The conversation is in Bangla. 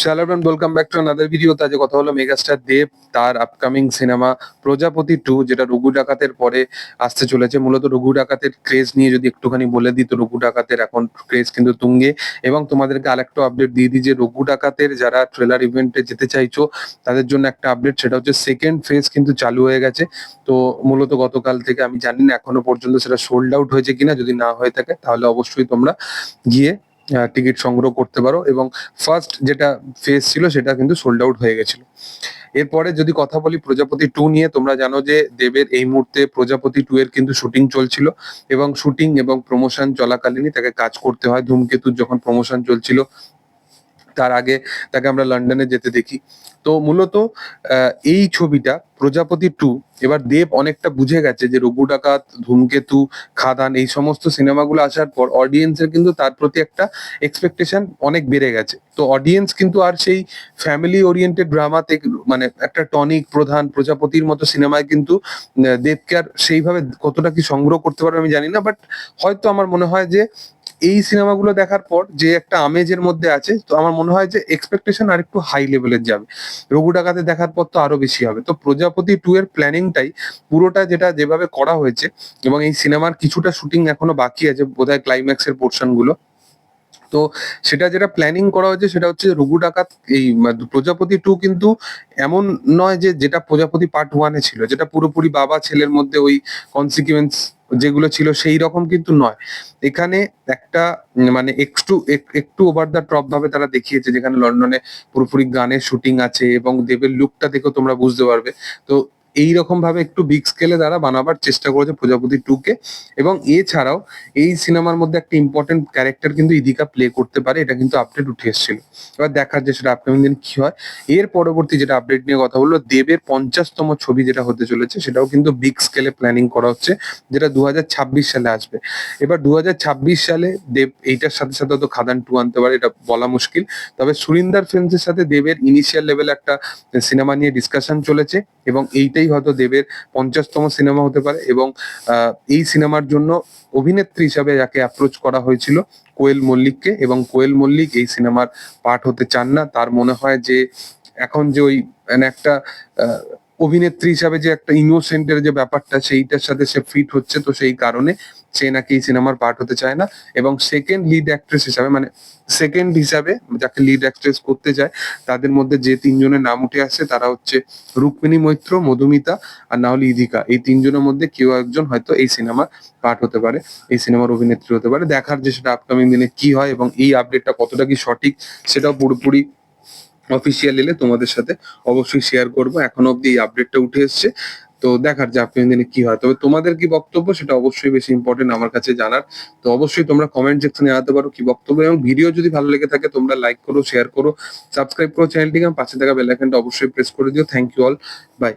Hello and welcome back to another video আজকে কথা হলো মেগাস্টার দেব, তার আপকামিং সিনেমা প্রজাপতি টু যেটা রঘু ডাকাতের পরে আসতে চলেছে। মূলত রঘু ডাকাতের ক্রেজ নিয়ে যদি একটুখানি বলে দিই, তো রঘু ডাকাতের এখন ক্রেজ কিন্তু তুঙ্গে। এবং তোমাদেরকে আরেকটা আপডেট দিয়ে দিই যে, রঘু ডাকাতের যারা ট্রেলার ইভেন্টে যেতে চাইছো, তাদের জন্য একটা আপডেট সেটা হচ্ছে সেকেন্ড ফেজ কিন্তু চালু হয়ে গেছে। তো মূলত গতকাল থেকে আমি জানি না এখনও পর্যন্ত সেটা সোল্ড আউট হয়েছে কিনা, যদি না হয়ে থাকে, তাহলে অবশ্যই তোমরা গিয়ে টিকিট সংগ্রহ করতে পারো এবং ফার্স্ট যেটা ফেজ ছিল সেটা কিন্তু সোল্ড আউট হয়ে গেছিল। এরপরে যদি কথা বলি প্রজাপতি টু নিয়ে, তোমরা জানো যে দেবের এই মুহূর্তে প্রজাপতি টু এর কিন্তু শুটিং চলছিল এবং শুটিং এবং প্রমোশন চলাকালীনই তাকে কাজ করতে হয়। ধূমকেতুর যখন প্রমোশন চলছিল, তার আগে তাকে আমরা লন্ডনে যেতে দেখি। তো মূলত এই ছবিটা প্রজাপতি টু, এবার দেব অনেকটা বুঝে গেছে যে রঘু ডাকাত, ধূমকেতু, খাদান এই সমস্ত সিনেমাগুলো আসার পর অডিয়েন্সের কিন্তু তার প্রতি একটা এক্সপেকটেশন অনেক বেড়ে গেছে। তো অডিয়েন্স কিন্তু আর সেই ফ্যামিলি ওরিয়েন্টেড ড্রামাতে মানে একটা টনিক প্রধান প্রজাপতির মতো সিনেমায় কিন্তু দেবকে আর সেইভাবে কতটা কি সংগ্রহ করতে পারবে আমি জানি না বাট হয়তো আমার মনে হয় যে এই সিনেমাগুলো দেখার পর যে একটা আমেজের মধ্যে আছে, তো আমার মনে হয় যে এক্সপেকটেশন আর একটু হাই লেভেলের যাবে। রঘু ডাকাতে দেখার পর তো আরও বেশি হবে। তো প্রজাপতি টু এর প্ল্যানিংটাই পুরোটা যেটা যেভাবে করা হয়েছে এবং এই সিনেমার কিছুটা শুটিং এখনও বাকি আছে, বোধহয় ক্লাইম্যাক্স এর পোর্শনগুলো। তো সেটা যেটা প্ল্যানিং করা হয়েছে সেটা হচ্ছে রঘু ডাকাত, এই প্রজাপতি টু কিন্তু এমন নয় যে যেটা প্রজাপতি পার্ট ওয়ানে ছিল, যেটা পুরোপুরি বাবা ছেলের মধ্যে ওই কনসিকুয়েন্স যেগুলো ছিল সেই রকম কিন্তু নয়। এখানে একটা মানে একটু একটু ওভার দ্য টপ ভাবে তারা দেখিয়েছে, যেখানে লন্ডনে পুরোপুরি গানের শুটিং আছে এবং দেবের লুকটা দেখেও তোমরা বুঝতে পারবে। তো এই রকম ভাবে একটু বিগ স্কেলে তারা বানাবার চেষ্টা করেছে প্রজাপতি টু কে। এবং এছাড়াও এই সিনেমার মধ্যে একটা ইম্পর্টেন্ট ক্যারেক্টার কিন্তু ইদিকা প্লে করতে পারে, এটা কিন্তু আপডেট উঠে এসেছিল। এবার দেখার যে সেটা আপকামিং দিন কি হয়, এর পরবর্তী যেটা আপডেট নিয়ে কথা বলল, দেবের পঞ্চাশতম ছবি যেটা হতে চলেছে, সেটাও কিন্তু বিগ স্কেলে প্ল্যানিং করা হচ্ছে, যেটা দু হাজার ছাব্বিশ সালে আসবে। এবার দু হাজার ছাব্বিশ সালে দেব, এইটার সাথে সাথে তো খাদান টু আনতে পারে, এটা বলা মুশকিল। তবে সুরিন্দার ফিল্মস এর সাথে দেবের ইনিশিয়াল লেভেল একটা সিনেমা নিয়ে ডিসকাশন চলেছে, এবং এইটাই হয়তো দেবের পঞ্চাশতম সিনেমা হতে পারে এবং এই সিনেমার জন্য অভিনেত্রী হিসাবে যাকে অ্যাপ্রোচ করা হয়েছিল কোয়েল মল্লিককে এবং কোয়েল মল্লিক এই সিনেমার পার্ট হতে চান না। তার মনে হয় যে এখন যে ওই মানে একটা অভিনেত্রী হিসাবে যে একটা ইনোসেন্টের যে ব্যাপারটা, সেইটার সাথে সে ফিট হচ্ছে তো সেই কারণে সে নাকি এই সিনেমার পার্ট হতে চায় না। এবং সেকেন্ড লিড অ্যাক্ট্রেস হিসাবে মানে সেকেন্ড হিসাবে যাকে লিড অ্যাক্ট্রেস করতে চায়, তাদের মধ্যে যে তিনজনের নাম উঠে আসছে তারা হচ্ছে রুক্মিণী মৈত্র, মধুমিতা আর না হলে ইধিকা। এই তিনজনের মধ্যে কেউ একজন হয়তো এই সিনেমার পার্ট হতে পারে, এই সিনেমার অভিনেত্রী হতে পারে। দেখার যে সেটা আপকামিং দিনে কি হয় এবং এই আপডেটটা কতটা কি সঠিক, সেটাও পুরোপুরি অফিসিয়াল এলে তোমাদের সাথে অবশ্যই শেয়ার করব। এখন অব্দি এই আপডেটটা উঠে এসছে। তো দেখার যে আপনি দিনে কি হয়। তবে তোমাদের কি বক্তব্য সেটা অবশ্যই বেশি ইম্পর্টেন্ট আমার কাছে জানার। তো অবশ্যই তোমরা কমেন্ট সেকশনে জানাতে পারো কি বক্তব্য। এবং ভিডিও যদি ভালো লেগে থাকে, তোমরা লাইক করো শেয়ার করো সাবস্ক্রাইব করো চ্যানেলটিকে পাশে থাকা বেল আইকনটা অবশ্যই প্রেস করে দিও। Thank you all by